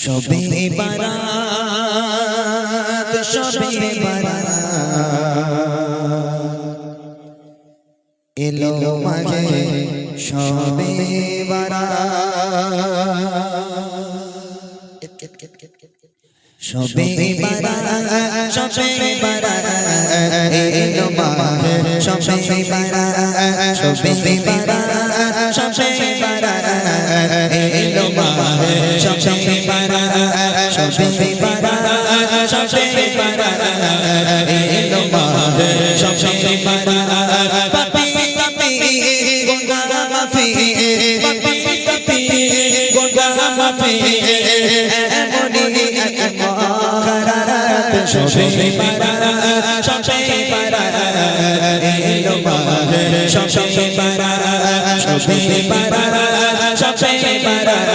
শবে বারাত শবে বারাত। এলো মাঘে শবে বারাত। শবে বারাত শবে বারাত। এলো মাঘে শবে বারাত শবে বারাত। শবে শবে বারাত শবে বারাত এলো মাঘে শবে বারাত শবে বারাত শবে বারাত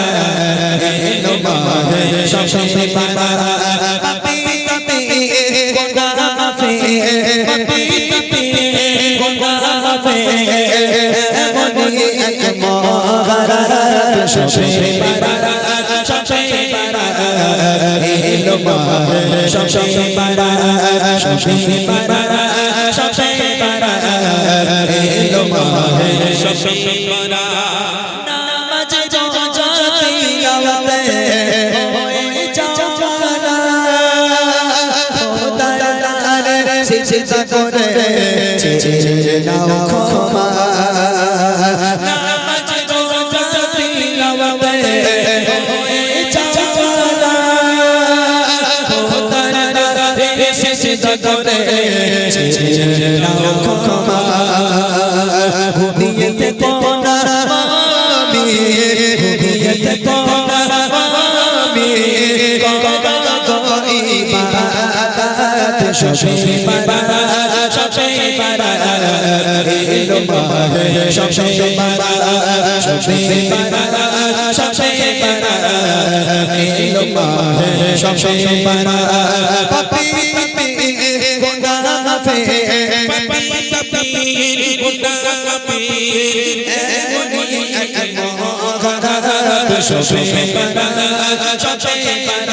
এলো মাঘে শবে বারাত এলো মাঘে শবে বারাত শবে বারাত শবে বারাত এলো শবে বারাত শবে বারাত এলো মাহে শবে বারাত শবে বারাত শবে বারাত এলো মাহে শবে বারাত পাপি পাপি গোনা মাফে, পাপি পাপি গোনা মাফে এমনি এক মহারাত শবে বারাত শবে বারাত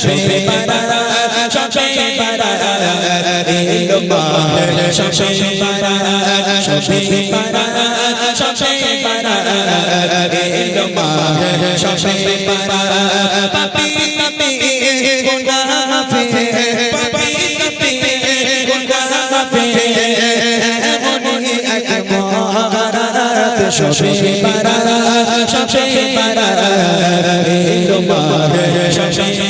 শবে বারাত শবে বারাত এলো মাহে শবে বারাত শবে বারাত শবে বারাত এলো মাহে শবে বারাত পাপি পাপি গোনা মাফে পাপি পাপি গোনা মাফে এমনি এক মহারাত শবে বারাত শবে বারাত এলো মাহে শবে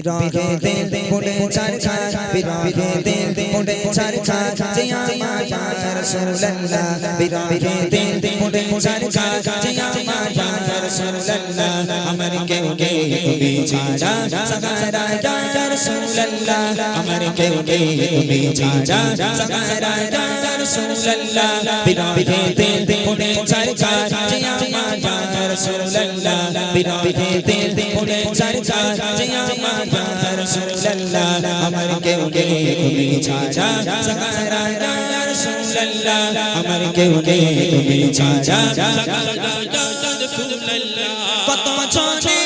বিরহে দিল পড়ে চার খান বিরহে দিল পড়ে চার খান জিয়া মায়া রাসূলুল্লাহ বিরহে দিল পড়ে চার খান জিয়া মায়া রাসূলুল্লাহ আমার কেউ কে তুমি ছাড়া সাগারা রাসূলুল্লাহ, আমার কেউ কে তুমি ছাড়া সাগারা ইয়া রাসূলুল্লাহ। বিরহে দিল পড়ে চার খান জিয়া মায়া রাসূলুল্লাহ। বিরহে দিল পড়ে চার খান জিয়া মায়া রাসূলুল্লাহ। আমার কেউ কে তুমি ছাড়া ইয়া রাসূলুল্লাহ রাসূলুল্লাহ। আমার কেউ নেই তুমি ছাড়া কত জনে দেখে তোমায়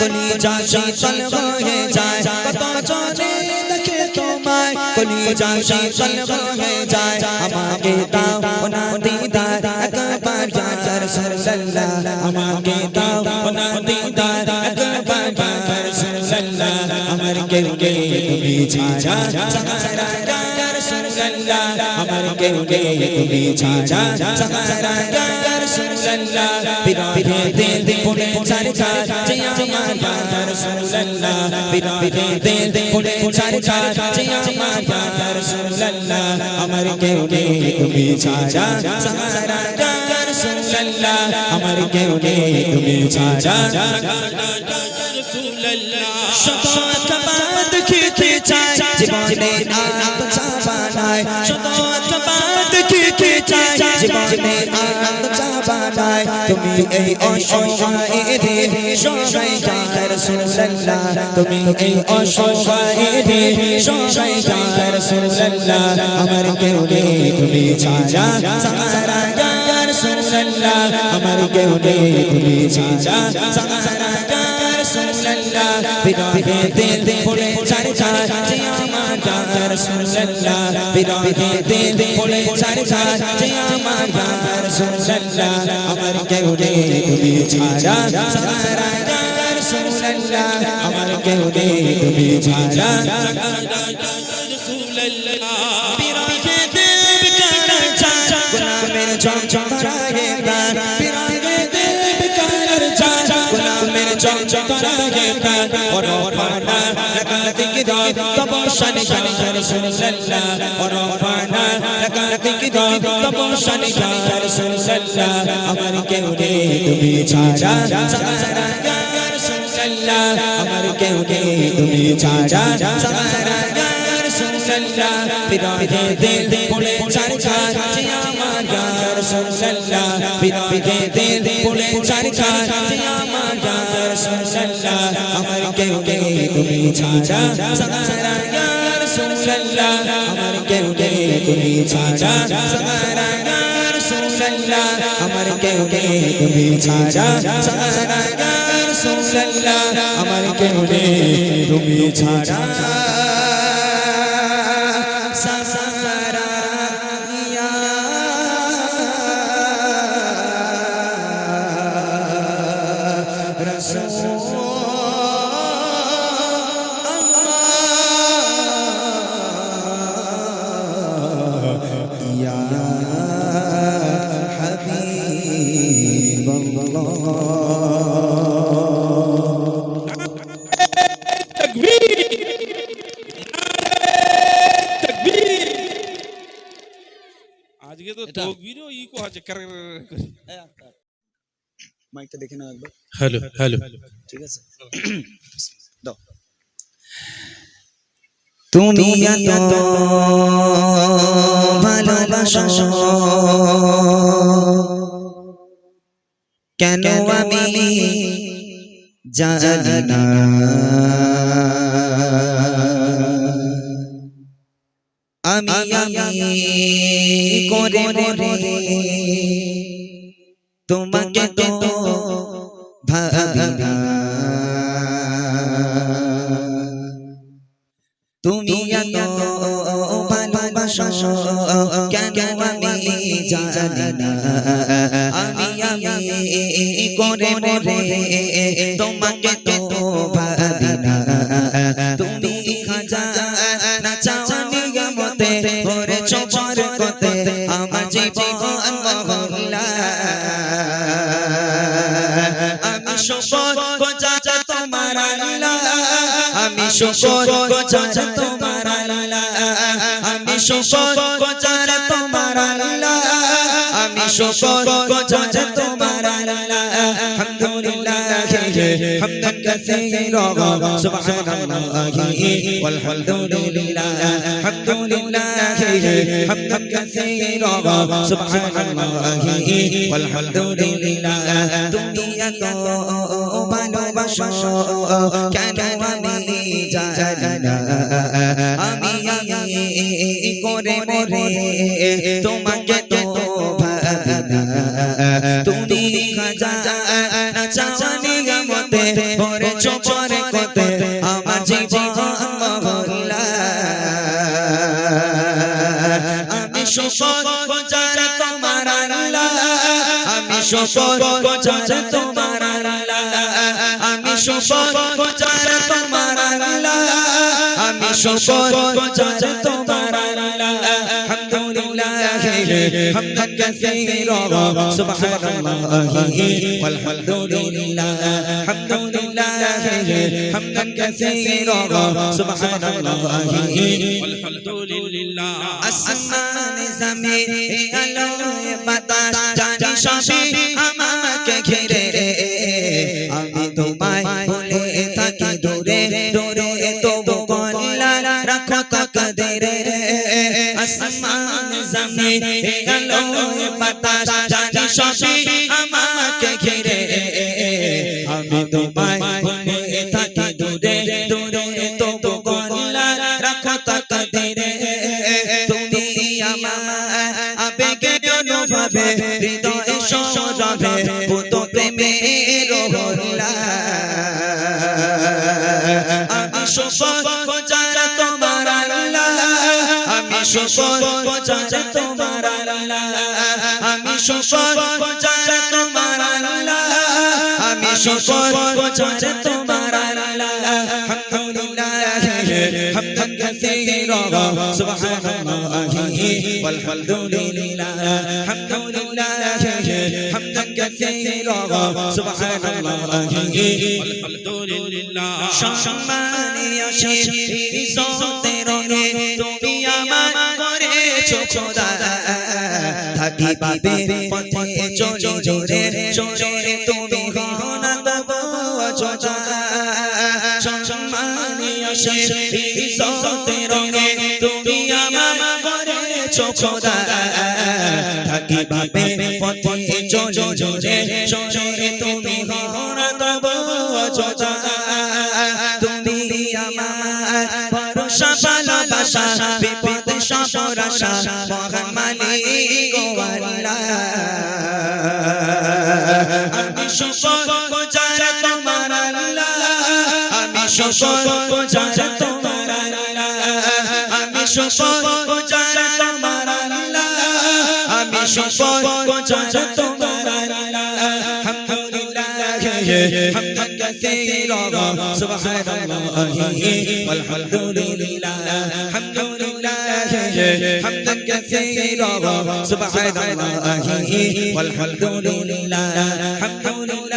কলিজা শীতল হয়ে যায়। কত জনে দেখে তোমায় কলিজা শীতল হয়ে যায়। আমাকে দাও না দিদার একবার ইয়া রাসূলুল্লাহ আমাকে দাও না দিদার একবার ইয়া রাসূলুল্লাহ আমার কেউ নেই তুমি ছাড়া সাহারা ইয়া রাসূলুল্লাহ আমার কেউ নেই তুমি ছাড়া সাহারা রাসূলুল্লাহ বিরহে দিল পুনে চরকা জিয়া আমার ইয়া রাসূলুল্লাহ বিরহে দিল পুনে চরকা জিয়া আমার ইয়া রাসূলুল্লাহ, আমার কেউ নেই তুমি ছাড়া সাহারা আমার কেউ নেই তুমি জীবনে আনন্দ চাবানায় তুমি এই অসহায় সবাই ইয়া রাসূলুল্লাহ, তুমি এই অসহায় সবাই ইয়া রাসূলুল্লাহ, আমার কেউ নেই তুমি ছাড়া সারা ইয়া রাসূলুল্লাহ, আমার কেউ নেই তুমি ছাড়া ইয়া রাসূলুল্লাহ বিরহে দিল পড়ে চরকা যে আমার ইয়া রাসূলুল্লাহ বিরহে দিল পড়ে চরকা যে আমার ইয়া রাসূলুল্লাহ আমার কেউ নেই তুমি আমার কেউ তুমি ছাড়া গান তব শানি শানি রাসূলুল্লাহ ওরফানা লাগাতিক দাও তব শানি শানি রাসূলুল্লাহ আমার কেউ নেই, তুমি ছাড়া। ইয়া রাসূলুল্লাহ আমার কেউ নেই, তুমি ছাড়া। ইয়া রাসূলুল্লাহ বিরহে দিল পড়ে চরকা যে আমার রাসূলুল্লাহ বিরহে দিল পড়ে চরকা যে আমার রাসূলুল্লাহ আমার কেউ নেই, তুমি ছাড়া। ইয়া রাসূলুল্লাহ আমার কেউ নেই তুমি ছাড়া। ইয়া রাসূলুল্লাহ আমার কেউ নেই তুমি ছাড়া। আমার কেউ তুমি ছাড়া। মাইকটা দেখে নাও একবার। Hello hello. ঠিক আছে? দাও। তুমি এত ভালোবাসো। কেন আমি জানি না? আমি আমি করে করে তোমাকে তো তুমি এত ভালোবাসো? কেন আমি জানি না? আমি আমি করে করে তোমাকে তো ভাবি না। তুমি খাজা কতে আমার জীবন আমি তোমার আল্লাহ। তোমার আল্লাহ। তোমার আল্লাহ। আলহামদুলিল্লাহ। কেন জানি না। আমি আমি মরে মরে তোমাকে তো ভাবি না। তুমি খাজা চাওয়ানি গামতে পরে চোপরে কতে আমার জীবন মহল্লা। আমি শপথ গোজার তোমার আল্লাহ। আমি শপথ গোজার তোমার আল্লাহ। শপথ গোজার তোমার আল্লাহ। আমি শপথ গোজার তোমার আল্লাহ। আলহামদুলিল্লাহ হামদান কাসীরা সুবহানাল্লাহি ওয়ালহামদুলিল্লাহ। হামদুলিল্লাহ হামদান কাসীরা সুবহানাল্লাহি আলহামদুলিল্লাহ আসমান জমিন আলো বাতাস, জানি সবই সবই আমাকে ঘিরে। আমি তোমায় বলে থাকি দূরে দূরে তবু কল্লা রাখো তাকদিরে তুমি আমার আবেগে অনুভবে, হৃদয়ে সরবে পুত প্রেমের হল্লা আমি শপথ গোজার তোমার আল্লাহ। আমি শপথ গোজার তোমার আল্লাহ। আমি শপথ তোমার আল্লাহ। আমি শপথ গোজার তোমার আল্লাহ। আলহামদুলিল্লাহ হামদান কাসীরা সুবহানাল্লাহি, ওয়ালহামদুলিল্লাহ। হামদুলিল্লাহ হামদান কাসীরা সুবহানাল্লাহি আলহামদুলিল্লাহ সম্মানে আসে ইজ্জতে তুমি আমার করেছ খোদা পাবে পথে আমি শপথ গোজার তোমার আল্লাহ আমি শপথ গোজার তোমার আল্লাহ আমি শপথ গোজার তোমার আল্লাহ আলহামদুলিল্লাহ। হামদান কাসীরা। সুবহানাল্লাহি। ওয়ালহামদুলিল্লাহ হামদুলিল্লাহ হামদান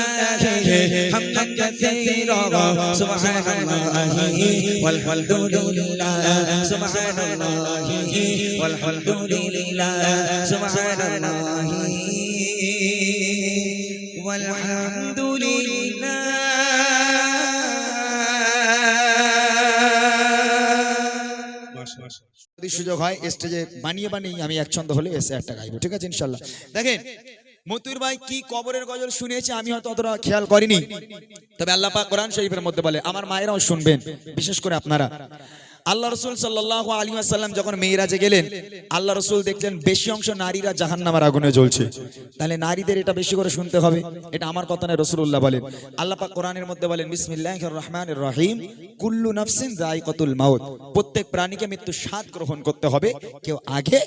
কাসীরা সুবহানাল্লাহি ওয়ালহামদুলিল্লাহ হামদুলিল্লাহ হামদান কাসীরা সুবহানাল্লাহি ওয়ালহামদুলিল্লাহ সুবহানাল্লাহি ওয়ালহামদুলিল্লাহ সুবহানাল্লাহি والحمد لله যদি সুযোগ হয় স্টেজে বানিয়ে বানিয়ে আমি এক ছন্দ হলে এসে একটা গাইবো ঠিক আছে ইনশাল্লাহ দেখেন মতুর ভাই কি কবরের গজল শুনেছে আমি হয়তো অতটা খেয়াল করিনি। তবে আল্লাহ পাক কোরআন শরীফের মধ্যে বলে, আমার মায়েরাও শুনবেন, বিশেষ করে আপনারা। আল্লাহ রসুল সাল্লাহ আলী আসাল্লাম যখন মেয়েরাজে গেলেন, আল্লাহ রসুল দেখলেন বেশি অংশ নারীরা জাহান্নামার আগুনে জ্বলছে। তাহলে নারীদের এটা বেশি করে শুনতে হবে, এটা আমার কথা নয় রসুল্লাহ বলেন। আল্লাহ পাক কোরআনের মধ্যে বলেন বিসমিল্লাহ রহমান রহিম, কুল্লু নাফসিন রাইকতুল মাউত। প্রত্যেক প্রাণীকে মৃত্যু স্বাদ গ্রহণ করতে হবে, কেউ আগে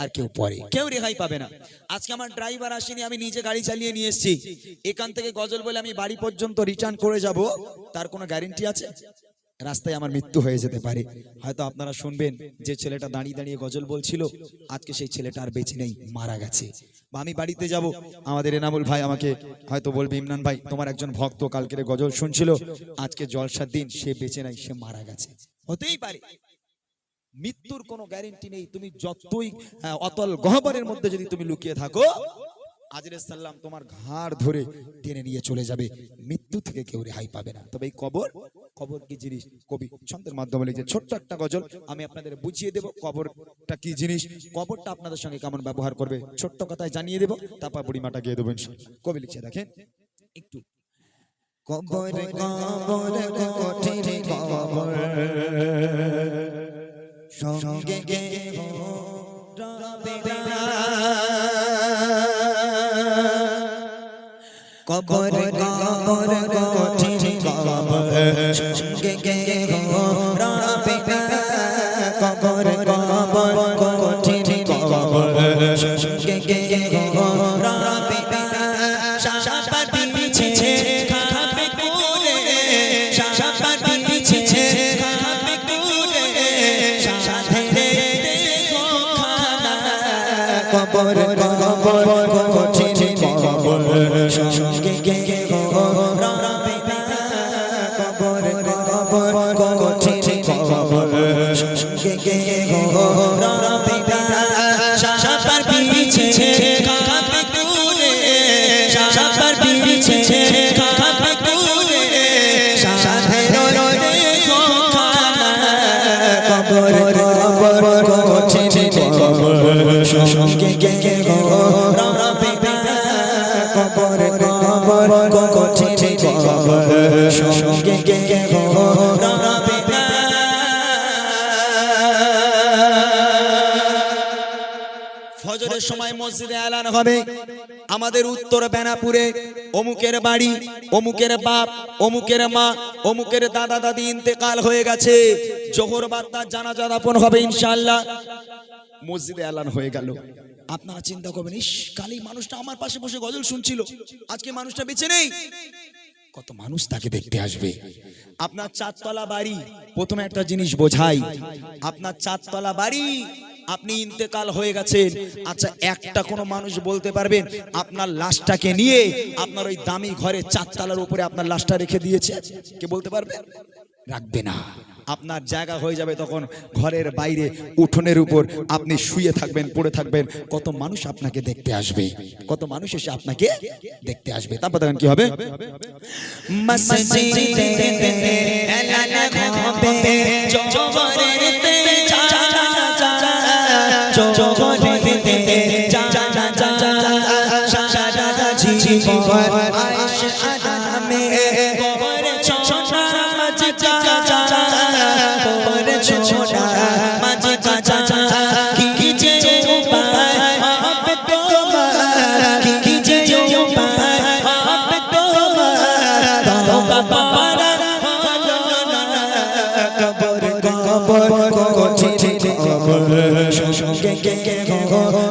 আর কেউ পরে। কেউ রেহাই পাবে না। আজকে আমার ড্রাইভার আসেনি, আমি নিজে গাড়ি চালিয়ে নিয়ে এসেছি। এখান থেকে গজল বলে আমি বাড়ি পর্যন্ত রিটার্ন করে যাব। তার কোনো গ্যারেন্টি আছে? রাস্তায় আমার মৃত্যু হয়ে যেতে পারে। হয়তো আপনারা শুনবেন যে ছেলেটা দাঁড়িয়ে দাঁড়িয়ে গজল বলছিল, আজকে সেই ছেলেটা আর বেঁচে নেই, মারা গেছে। বা আমি বাড়িতে যাব, আমাদের এনামুল ভাই আমাকে হয়তো বলবে, ইমরান ভাই, তোমার একজন ভক্ত কালকের গজল শুনছিল, আজকে জলসার দিন সে বেঁচে নাই, সে মারা গেছে। হতেই পারে। মৃত্যুর কোনো গ্যারেন্টি নেই, তুমি যতই অতল গহ্বরের মধ্যে যদি তুমি লুকিয়ে থাকো আজরে সাল্লাম তোমার ঘাড় ধরে টেনে নিয়ে চলে যাবে। মৃত্যু থেকে কেউ রেহাই পাবে না। তবে এই কবর কবর কি জিনিস, কবি ছন্দের মাধ্যমে লিখছে ছোট্ট একটা গজল, আমি আপনাদের বুঝিয়ে দেব কবরটা কি জিনিস, কবরটা আপনাদের সঙ্গে কেমন ব্যবহার করবে, ছোট্ট কথায় জানিয়ে দেব, তারপর বুড়িমাটা গিয়ে দেবেন কবি লিখছে দেখেন একটু। কবর কবর কঠিন কবর, সঙ্গে গে কবর কবর কবর সঙ্গে গে ফজরের সময় মসজিদে এলান হবে। আমাদের উত্তর বেনাপুরে অমুকের বাড়ি, অমুকের বাপ, অমুকের মা, অমুকের দাদা দাদি ইন্তেকাল হয়ে গেছে। জোহর বার্তার জানাজা দাপন হবে ইনশাআল্লাহ। মসজিদে এলান হয়ে গেল। আপনারা চিন্তা করবেন, ইস কালি মানুষটা আমার পাশে বসে গজল শুনছিল। আজকে মানুষটা বেঁচে নেই। কত মানুষ তাকে দেখতে আসবে। আপনার চারতলা বাড়ি, প্রথমে একটা জিনিস বোঝাই। আপনার চারতলা বাড়ি আপনি ইন্তেকাল হয়ে গেছেন। আচ্ছা একটা কোনো মানুষ বলতে পারবেন, আপনার লাশটাকে নিয়ে আপনার ওই দামি ঘরে চারতলার উপরে আপনার লাশটা রেখে দিয়েছে? কে বলতে পারবে? রাখবে না। আপনার জায়গা হয়ে যাবে তখন ঘরের বাইরে, উঠোনের উপর। আপনি শুয়ে থাকবেন, পড়ে থাকবেন। কত মানুষ আপনাকে দেখতে আসবে। কত মানুষ এসে আপনাকে দেখতে আসবে। তারপর দেখেন কি হবে? মসজিদে এলান হবে জোহরেতে জানা যা জোহরেতে জানা যা সারা জীবন আয়েশ আদামে সঙ্গে গে গে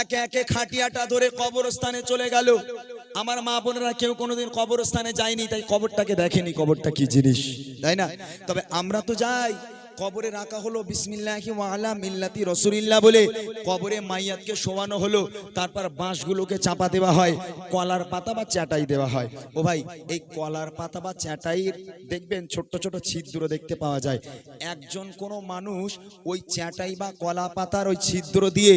একে একে খাটিয়াটা ধরে কবরস্থানে চলে গেল। আমার মা বোনেরা কেউ কোনোদিন কবরস্থানে যায়নি, তাই কবরটাকে দেখেনি। কবরটা কি জিনিস? তাই না? তবে আমরা তো যাই। কবরে রাখা হলো বিসমিল্লাহি ওয়ালা মিল্লাতি রসুলিল্লাহ বলে। কবরে মাইয়াতকে শোয়ানো হলো, তারপর বাঁশগুলোকে চাপা দেওয়া হয়, কলার পাতা বা চ্যাটাই দেওয়া হয়। ও ভাই, এই কলার পাতা বা চ্যাটাইয়ের দেখবেন ছোট্ট ছোট ছিদ্র দেখতে পাওয়া যায়। একজন কোনো মানুষ ওই চ্যাটাই বা কলা পাতার ওই ছিদ্র দিয়ে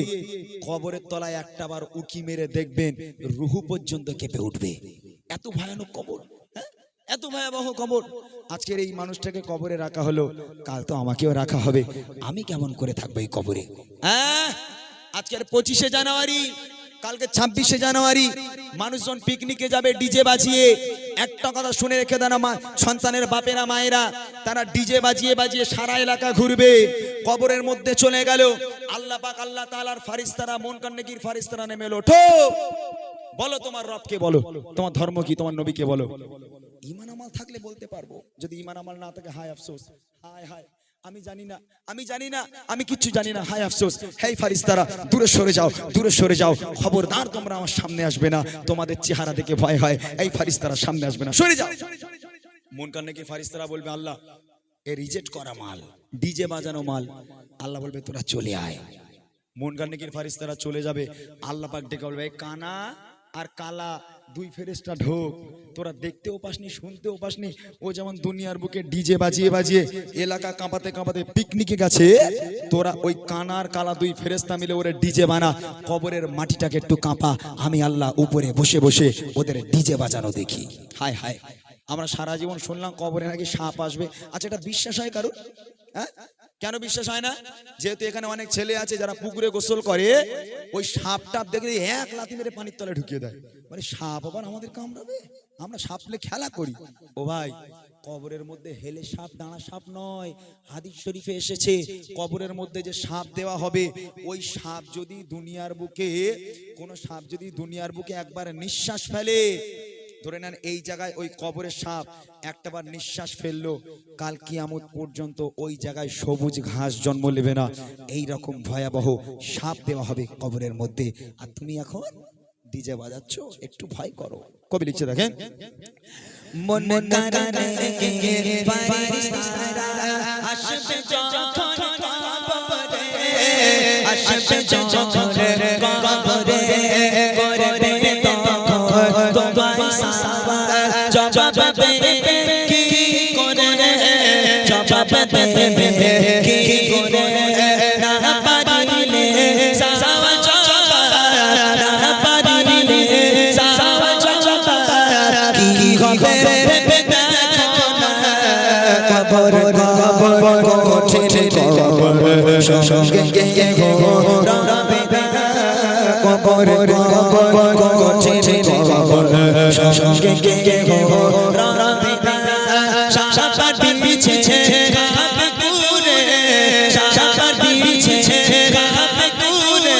কবরের তলায় একটা বার উকি মেরে দেখবেন, রুহু পর্যন্ত কেঁপে উঠবে। এত ভয়ানক কবর? এত ভয়াবহ কবর। আজকের এই মানুষটাকে কবরে রাখা হলো, কাল তো আমাকেও রাখা হবে। আমি কেমন করে থাকব এই কবরে? হ্যাঁ? আজকের পঁচিশে জানুয়ারি, কালকে ছাব্বিশে জানুয়ারি, মানুষজন পিকনিকে যাবে ডিজে বাজিয়ে। একটা কথা শুনে রেখে দেন মা, সন্তানের বাপেরা, মায়েরা, তারা ডিজে বাজিয়ে বাজিয়ে সারা এলাকা ঘুরবে। কবরের মধ্যে চলে গেল। আল্লাহ পাক, আল্লাহ তাআলার ফারিস্তারা মন কান্নেকির ফারিস্তারা নেমে এলো বলো তোমার রবকে বলো। তোমার ধর্ম কি? তোমার নবীকে বলো। ইমান আমাল থাকলে বলতে পারব, যদি ইমান আমাল না থাকে, হায় আফসোস, হায় হায়, আমি জানি না, আমি জানি না, আমি কিচ্ছু জানি না, হায় আফসোস। হেই ফারিস্তারা, দূরে সরে যাও, দূরে সরে যাও, খবরদার তোমরা আমার সামনে আসবে না, তোমাদের চেহারা দেখে ভয় হয়, এই ফারিস্তারা সামনে আসবে না, সরে যাও। মন কান্নে কি ফারিস্তারা বলবে, আল্লাহ, এ রিজেক্ট করা মাল, ডিজে বাজানো মাল, আল্লাহ বলবে, তোরা চলে আয়। মন কান্নে কি ফারিস্তারা চলে যাবে, আল্লাহ পাক ডেকে বলবে কানা আর কালা দুই ফেরেস্তা ঢোক। তোরা দেখতেও পাসনি, শুনতেও পাসনি। ও যেমন দুনিয়ার বুকে ডিজে বাজিয়ে বাজিয়ে এলাকা কাঁপাতে কাঁপাতে পিকনিকে গেছে, তোরা ওই কানার কালা দুই ফেরেস্তা মিলে ওরে ডিজে বানা, কবরের মাটিটাকে একটু কাঁপা। আমি আল্লাহ উপরে বসে বসে ওদের ডিজে বাজানো দেখি। হায় হায়, আমরা সারা জীবন শুনলাম কবরে নাকি সাপ আসবে। আচ্ছা এটা বিশ্বাস হয় কারও হ্যাঁ? কেন বিশ্বাস হয় না? যেহেতু এখানে অনেক ছেলে আছে যারা পুকুরে গোসল করে, ওই সাপ টাপ দেখে এক লাথি মেরে পানির তলে ঢুকিয়ে দেয়। মানে সাপ আবার আমাদের কামড়াবে? আমরা সাপলে খেলা করি। ও ভাই, কবরের মধ্যে হেলে সাপ দাঁড়া সাপ নয়, হাদিস শরীফে এসেছে, কবরের মধ্যে যে সাপ দেওয়া হবে, ওই সাপ যদি দুনিয়ার বুকে, কোন সাপ যদি দুনিয়ার বুকে একবার নিঃশ্বাস ফেলে ধরে নেন এই জায়গায় ওই কবরের সাপ একটাবার নিঃশ্বাস ফেলল, কাল কিয়ামত পর্যন্ত ওই জায়গায় সবুজ ঘাস জন্ম নেবে না। এই রকম ভয়াবহ সাপ দেওয়া হবে কবরের মধ্যে। আর তুমি এখন ডিজে বাজাচ্ছ, একটু ভয় করো। কবি লিখছে, দেখেন। মন কারণে ফারিস্তারা আসবে যখন কবরে আসবে যখন কবর কঠিন কবর সঙ্গে গিয়ে গো রবে সাপার বিছে কাপে কুরে সাপার বিছে কাপে কুরে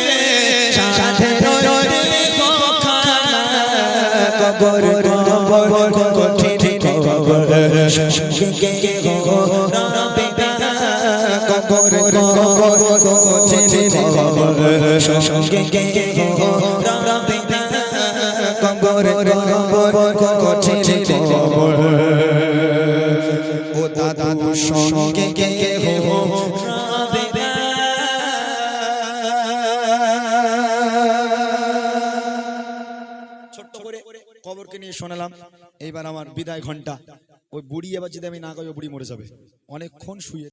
সাথে রয়ে গো খানা কবর কবর কঠিন কবর সঙ্গে গিয়ে গো রবে কবর কবর কঠিন কবর সঙ্গে গিয়ে গো রবে কবর কবর কঠিন কবর ও দাদু, সঙ্গে গো রবে ছোট্ট করে কবরকে নিয়ে শোনালাম। এইবার আমার বিদায় ঘণ্টা। ওই বুড়ি এবার যদি আমি না ও বুড়ি মরে যাবে। অনেকক্ষণ শুয়ে